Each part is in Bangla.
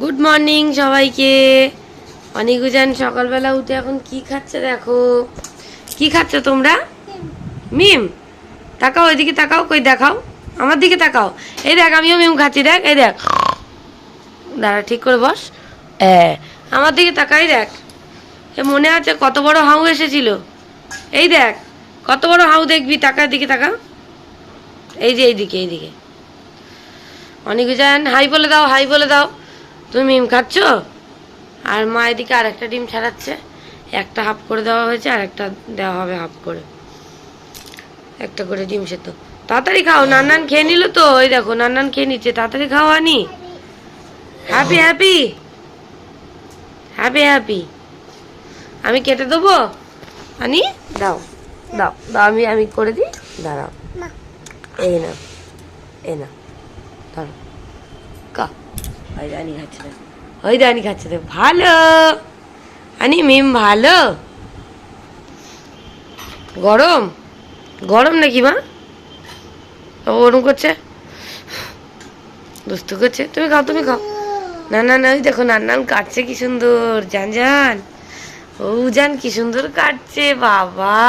গুড মর্নিং সবাইকে। অনিকুজান সকালবেলা উঠে এখন কি খাচ্ছে দেখো? কি খাচ্ছ তোমরা? মিম। তাকাও এদিকে তাকাও, কই দেখাও? আমার দিকে তাকাও। এই দেখ, আমিও মিম খাচ্ছি, দেখ, এই দেখ। দাঁড়া, ঠিক করে বস। হ্যাঁ আমার দিকে তাকাই, দেখ। এ, মনে আছে কত বড় হাউ এসেছিল? এই দেখ, কত বড় হাউ দেখবি তাকার দিকে তাকা। এই যে, এইদিকে এইদিকে। অনিকুজান হাই বলে দাও, হাই বলে দাও। তুমি মিম খাচ্ছ? আর মা এদিকে আর একটা ডিম ছাড়াচ্ছে। একটা হাফ করে দেওয়া হয়েছে আর একটা দেওয়া হবে হাফ করে। একটা করে ডিম সেদ্ধ। তাড়াতাড়ি খাও নান্নান খেয়ে নিল তো। ওই দেখো নান্নান খেয়ে নিচ্ছে। তাড়াতাড়ি খাও আনি হ্যাপি হ্যাপি হ্যাপি হ্যাপি আমি কেটে দেবো? আনি দাও দাও দাও আমি আমি করে দিই। দাঁড়াও। এই না এই না ধরো। কা। ওই রানি খাচ্ছে দেখ ওই খাচ্ছে দেখ ভালো আনি মিম ভালো গরম? গরম নাকি, মা? ওরম করছে? দুস্তু করছে? তুমি খাও তুমি খাও। না না না, ওই দেখো, নান্নান কাটছে কি সুন্দর। জান জান। ও, জান, কি সুন্দর কাটছে, বাবা।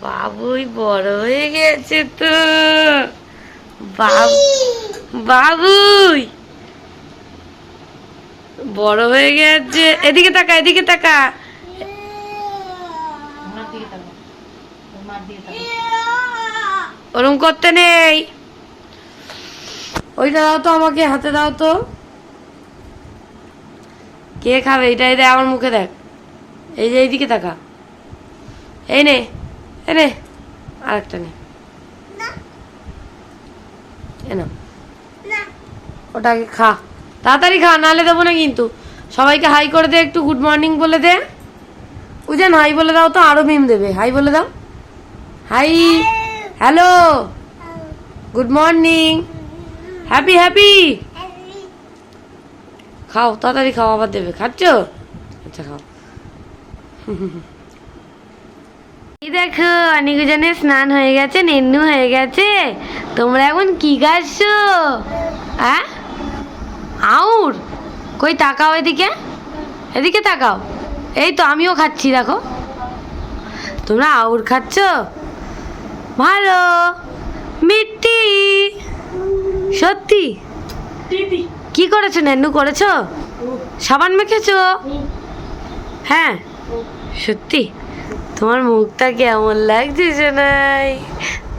বাবুই বড় হয়ে গেছে তো। বাবু, বাবুই! বড় হয়ে গেছে। এদিকে তাকা এদিকে তাকা। ওরম করতে নেই। ওইটা দাও তো আমাকে হাতে দাও তো। কে খাবে? এটা দেখ আমার মুখে দেখ। এই যে এইদিকে তাকা। এই নে এ নে। আরেকটা নে। ওটাকে খা। তাড়াতাড়ি খা, নাহলে দেবো না কিন্তু। সবাইকে হাই করে দে, একটু গুড মর্নিং বলে দে। উজান হাই বলে দাও তো, আরও মিম দেবে। হাই বলে দাও। Hi hello good morning happy happy খাও, তাড়াতাড়ি খাও, আবার দেবে। খাচ্ছ? আচ্ছা খাও। এই দেখো অনেকজনের স্নান হয়ে গেছে, নেন্নু হয়ে গেছে। তোমরা এখন কি খাচ্ছো? হ্যাঁ আউর কই তাকাও এদিকে এদিকে তাকাও। এই তো আমিও খাচ্ছি দেখো। তোমরা আউর খাচ্ছ? ভালো। মিট্টি। সত্যি? কি করেছ নেন্নু করেছ? সাবান মেখেছো? হ্যাঁ? সত্যি? তোমার মুখটা কেমন লাগছে সোনাই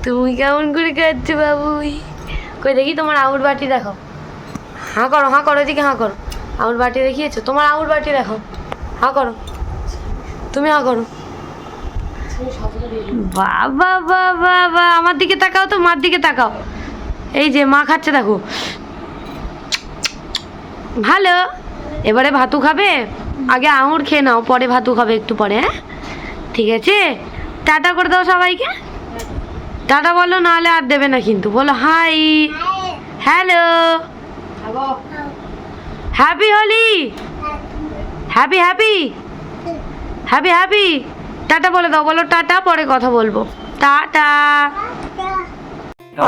তুমি কেমন করে খাচ্ছো বাবুই? কই দেখি তোমার আউর বাটি দেখো। হাঁ করো হাঁ করো, এদিকে হাঁ করো। আউর বাটি দেখিয়েছো? তোমার আউর বাটি দেখো হাঁ করো। তুমি হাঁ করো। বাবা বাবা বা আমার দিকে তাকাও তো, মার দিকে তাকাও। এই যে, মা খাচ্ছে, দেখো। ভালো। এবারে ভাতু খাবে? আগে আঙুর খেয়ে নাও, পরে ভাতু খাবে একটু পরে হ্যাঁ? ঠিক আছে? টাটা করে দাও সবাইকে। টাটা বলো, নাহলে আর দেবে না কিন্তু। বলো, hi. Hello. Happy Holi. Happy happy. Happy happy. Tata বলে দাও, বলো টাটা, পরে কথা বলব। টাটা।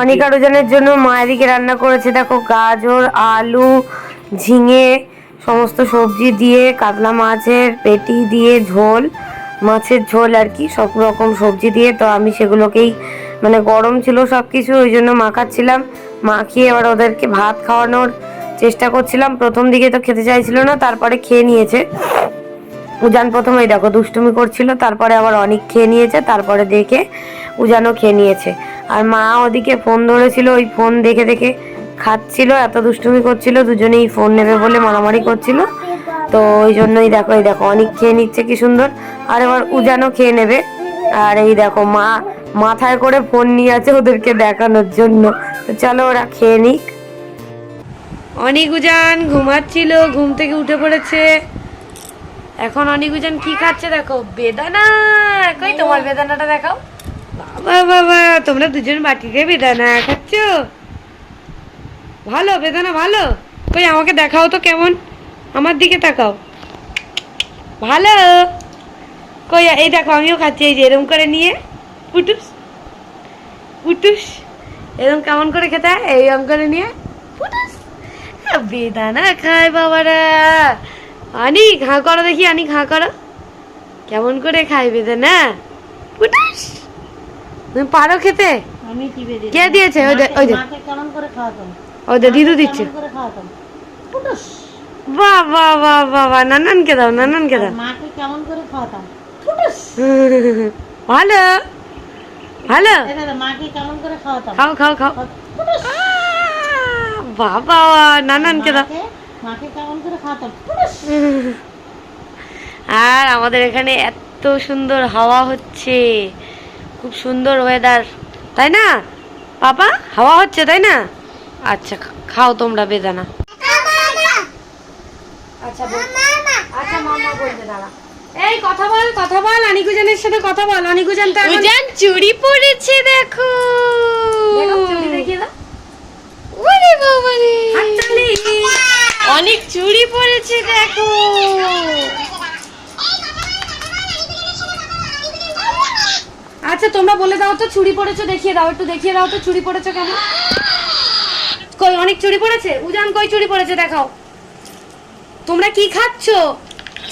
অনিকা রোজনের জন্য মায়েদিকে রান্না করেছে, দেখো, গাজর, আলু, ঝিঙে, সমস্ত সবজি দিয়ে, কাতলা মাছের পেটি দিয়ে ঝোল, মাছের ঝোল আর কি, সব রকম সবজি দিয়ে। তো আমি সেগুলোকেই মানে গরম ছিল সব কিছু ওই জন্য মাখাচ্ছিলাম। মাখিয়ে এবার ওদেরকে ভাত খাওয়ানোর চেষ্টা করছিলাম। প্রথম দিকে তো খেতে চাইছিল না, তারপরে খেয়ে নিয়েছে। উজান প্রথমে দেখো দুষ্টুমি করছিল, তারপরে আবার অনেক খেয়ে নিয়েছে, তারপরে দেখে উজানও খেয়ে নিয়েছে। আর মা ওদিকে ফোন ধরেছিল, ওই ফোন দেখে দেখে খাচ্ছিল, এত দুষ্টুমি করছিল, দুজনেই ফোন নেবে বলে মারামারি করছিল। তো ওই জন্যই দেখো, এই দেখো অনেক খেয়ে নিচ্ছে, কি সুন্দর। আর এবার উজানও খেয়ে নেবে। আর এই দেখো মা মাথায় করে ফোন নিয়ে আছে ওদেরকে দেখানোর জন্য। তো চলো ওরা খেয়ে নিক। অনেক উজান ঘুমাচ্ছিল ঘুম থেকে উঠে পড়েছে। এখন অনিকুজন কি খাচ্ছে দেখো? বেদানা! কই তোমার বেদানাটা দেখাও। বাবা বাবা তোমরা দুজন বাটিতে বেদানা খাচ্ছ? ভালো বেদানা ভালো। কই আমাকে দেখাও তো কেমন। আমার দিকে তাকাও। ভালো। কই এই দেখো আমিও খাচ্ছি এই যে এরম করে নিয়ে। পুটুস পুটুস এরম কেমন করে খেতে হয়? এই করে নিয়ে। পুটুস বেদানা খায় বাবারা। আনি ঘা করো দেখি আনি ঘা করো। কেমন করে খায় বেদানা পুটুস তুমি পারো খেতে? কে দিয়েছে? ওই যে ওই যে ওই যে দিদু দিচ্ছে। খাওয়াতাম? ফুটুস বাহ বাহ বাহ বাহ বাহ নানানকে দাও নানানকে দাও। মাকে কেমন করে খাওয়াতাম? ভালো। ভালো? খাওয়াতাম? খাও খাও খাও। বাবা নানানকে দাও। আর আমাদের এখানে এত সুন্দর হাওয়া হচ্ছে। খুব সুন্দর ওয়েদার তাই না? পাপা হাওয়া হচ্ছে তাই না? আচ্ছা খাও তোমরা বেদানা। আচ্ছা আচ্ছা মাম্মা বলতে দাঁড়া। এই কথা বল কথা বল অনিকুজানের সাথে কথা বল। অনিকুজান তো এখন উজান চুড়ি পরেছে দেখো। দেখো, চুড়ি দেখিয়ে দাও। ওরে বাবা রে অনেক চুড়ি পরেছে দেখো। আচ্ছা তোমরা বলে দাও তো চুরি পড়েছো দেখিয়ে দাও। একটু দেখিয়ে দাও তো চুড়ি পড়েছো কেন? কই অনেক চুরি পড়েছে? উজান কই চুরি পড়েছে দেখাও। তোমরা কি খাচ্ছো?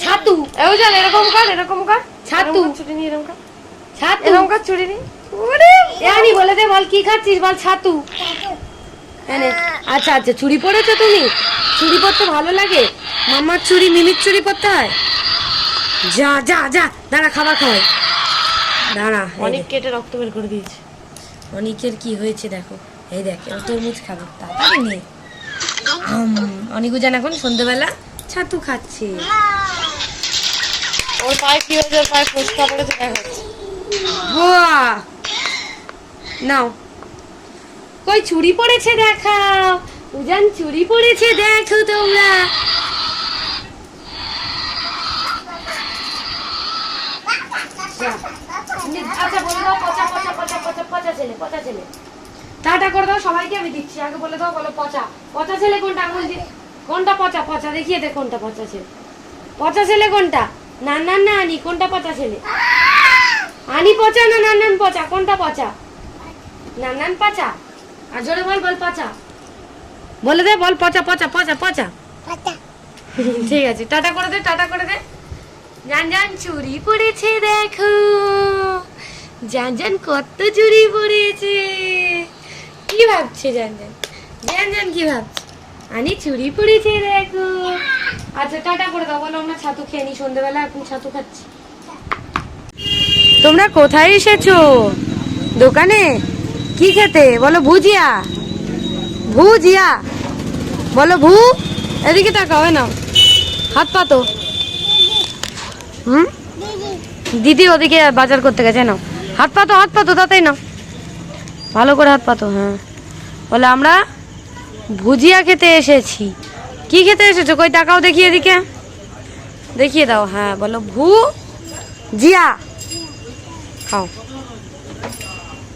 ছাতু। এ উজান এরকম কর এরকম কর। ছাতু। চুড়ি নিয়ে এরকম কর। ছাতু। এরকম কর চুড়ি নিয়ে ওরে এনি বলে দে বল কি খাচ্ছিস বল ছাতু। আচ্ছা আচ্ছা চুড়ি পড়েছো তুমি? চুড়ি পরতে ভালো লাগে? মামার চুড়ি মিমির চুড়ি পরতে হয়? যা যা যা দাঁড়া খাবার খাওয়াই। দাঁড়া অনেক কেটে রক্ত বের করে দিয়েছে। অনিকের কি হয়েছে দেখো? এই দেখ এবার তরমুজ খাবে তাড়াতাড়ি নে। অনিকুজান এখন সন্ধ্যেবেলা ছাতু খাচ্ছে। ওর পায়ে কি হয়েছে? ওর পায়ে ফুসকা পড়েছে বাহ! নাও। কই চুড়ি পড়েছে দেখাও। উজান চুড়ি পড়েছে দেখো তোমরা। আচ্ছা বলে পচা পচা পচা পচা পচা ছেলে পচা ছেলে। টাটা করে দাও সবাইকে আমি দিচ্ছি। আগে বলে দাও বলো পচা। পচা ছেলে কোনটা? আঙুল দিয়ে কোনটা পচা? পচা দেখিয়ে দে কোনটা পচা ছেলে। পচা ছেলে কোনটা? না না না আনি কোনটা পচা ছেলে? আনি পচা না নান্নান পচা? কোনটা পচা? নান্নান পচা? আর জোরে বল বল পচা। বলে দে বল পচা পচা পচা পচা। ঠিক আছে টাটা করে দে টাটা করে দে। জান জান চুরি পড়েছে দেখো। জান জান কত চুরি পড়েছে। কি ভাবছে জান জান? জান জান কি ভাবছে? আনি চুরি পড়েছে দেখো। আচ্ছা টাটা করে দাও, বলো আমরা ছাতু খেয়ে নি এখন ছাতু খাচ্ছি। তোমরা কোথায় এসেছ? দোকানে? কি খেতে? বলো ভুজিয়া। ভুজিয়া। বলো ভু, এদিকে তাকাও না হাত পাতো হুম? দিদি ওদিকে বাজার করতে গেছে নাও। হাত পাতো হাত পাতো তাতেই না ভালো করে হাত পাতো হ্যাঁ। বলে, আমরা ভুজিয়া খেতে এসেছি। কি খেতে এসেছ? কই তাকাও দেখি এদিকে। দেখিয়ে দাও হ্যাঁ বলো। ভু? জিয়া। খাও।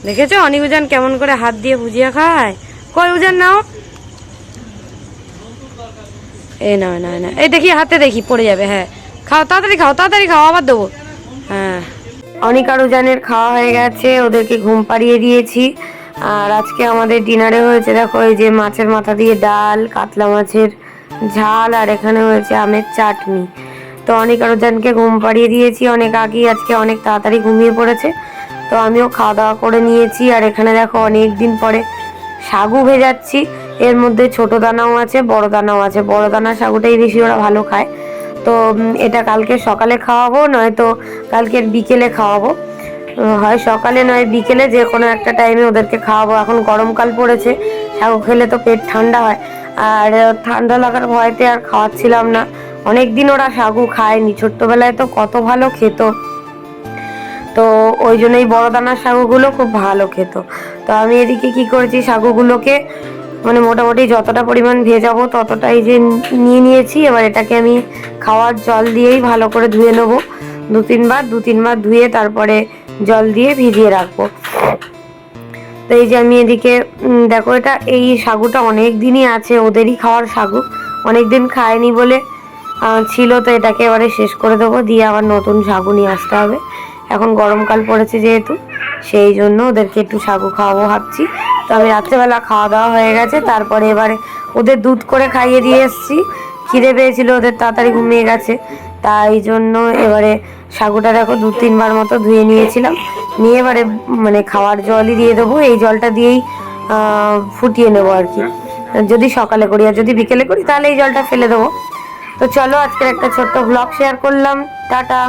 দেখেছ? অনিক উজান কেমন করে হাত দিয়ে ভুজিয়া খায়। কই, উজান, নাও। এই না না না। এই দেখি, হাতে দেখি, পড়ে যাবে হ্যাঁ। খাও, তাড়াতাড়ি খাও তাড়াতাড়ি খাও, আবার দেবো। হ্যাঁ। অনিক আর উজানের খাওয়া হয়ে গেছে, ওদেরকে ঘুম পাড়িয়ে দিয়েছি। আর আজকে আমাদের ডিনারে হয়েছে, দেখো, এই যে মাছের মাথা দিয়ে ডাল, কাতলা মাছের ঝাল আর এখানে হয়েছে আমের চাটনি। তো অনেক আর উজানকে ঘুম পাড়িয়ে দিয়েছি, অনেক আগেই আজকে অনেক তাড়াতাড়ি ঘুমিয়ে পড়েছে। তো আমিও খাওয়া দাওয়া করে নিয়েছি আর এখানে দেখো অনেক দিন পরে সাগু ভেজাচ্ছি। এর মধ্যে ছোট দানাও আছে, বড় দানাও আছে। বড় দানা সাগুটাই বেশি ওরা ভালো খায়। তো এটা কালকে সকালে খাওয়াবো, নয়তো কালকের বিকেলে খাওয়াবো। হয় সকালে নয় বিকেলে যে কোনো একটা টাইমে ওদেরকে খাওয়াবো। এখন গরমকাল পড়েছে সাগু খেলে তো পেট ঠান্ডা হয়। আর ঠান্ডা লাগার ভয়তে আর খাওয়াচ্ছিলাম না। অনেক দিন ওরা সাগু খায়নি, ছোট্টবেলায় তো কত ভালো খেত। তো ওই জন্যই বড় দানার সাগুগুলো খুব ভালো খেত। তো আমি এদিকে কি করেছি সাগুগুলোকে মানে মোটামুটি যতটা পরিমাণ ভেজাবো ততটাই যে নিয়ে নিয়েছি। এবার এটাকে আমি খাওয়ার জল দিয়েই ভালো করে ধুয়ে নেব। দু তিনবার দু তিনবার ধুয়ে তারপরে জল দিয়ে ভিজিয়ে রাখব। তো এই যে আমি এদিকে দেখো এটা, এই সাগুটা অনেক দিনই আছে, ওদেরই খাওয়ার সাগু। অনেক দিন খায়নি বলে ছিল, তো এটাকে এবারে শেষ করে দেবো, দিয়ে আবার নতুন সাগু নিয়ে আসতে হবে। এখন গরমকাল পড়েছে যেহেতু, সেই জন্য ওদেরকে একটু সাগু খাওয়াবো ভাবছি। তো আমি রাত্রেবেলা খাওয়া দাওয়া হয়ে গেছে, তারপরে এবারে ওদের দুধ করে খাইয়ে দিয়ে এসেছি। খিদে পেয়েছিল, ওদের তাড়াতাড়ি ঘুমিয়ে গেছে। তাই জন্য এবারে সাগুটা দেখো দু তিনবার মতো ধুয়ে নিয়েছিলাম। নিয়ে এবারে মানে খাওয়ার জলই দিয়ে দেবো, এই জলটা দিয়েই ফুটিয়ে নেব আর কি। যদি সকালে করি আর যদি বিকেলে করি, তাহলে এই জলটা ফেলে দেবো। তো চলো, আজকের একটা ছোট্ট ব্লগ শেয়ার করলাম। টাটা।